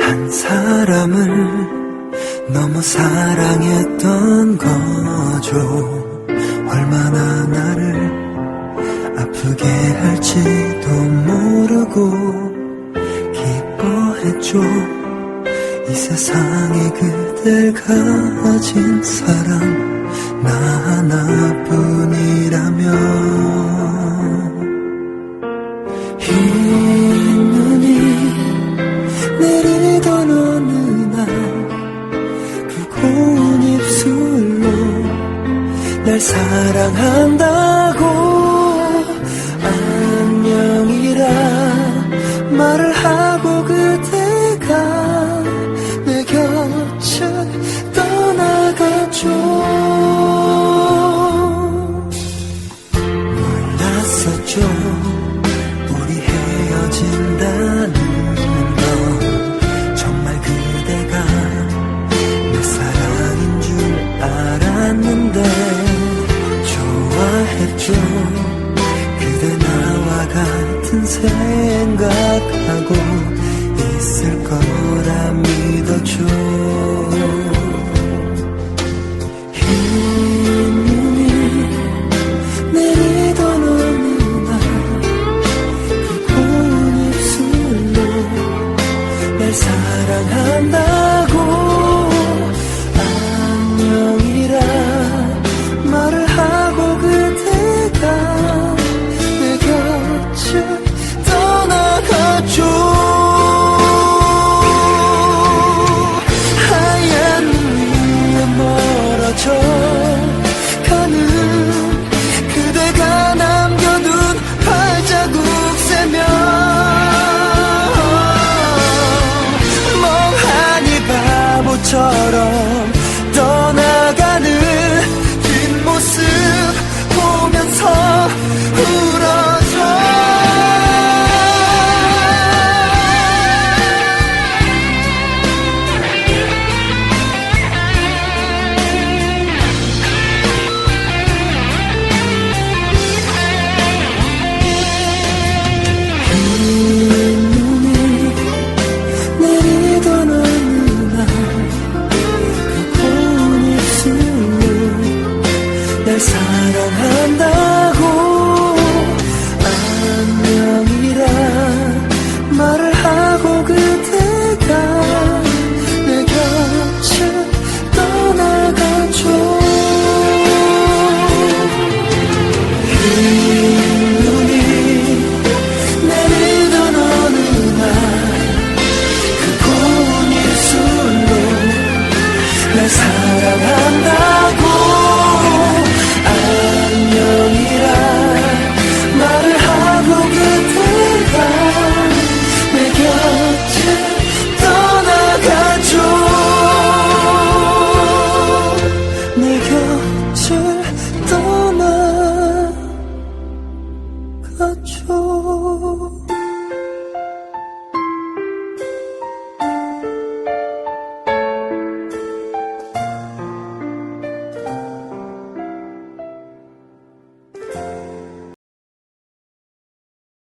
한 사람을 너무 사랑했던 거죠. 얼마나 나를 아프게 할지도 모르고 기뻐했죠. 이 세상에 그댈 가진 사람 나 하나뿐이라면. 흰 눈이 내리던 어느 날 그 고운 입술로 날 사랑한다 좋아했죠 그대 나와 같은 생각하고 있을 거라 믿었죠 흰 눈이 내리던 어느 날그 고운 입술로 날 사랑한다 the sun.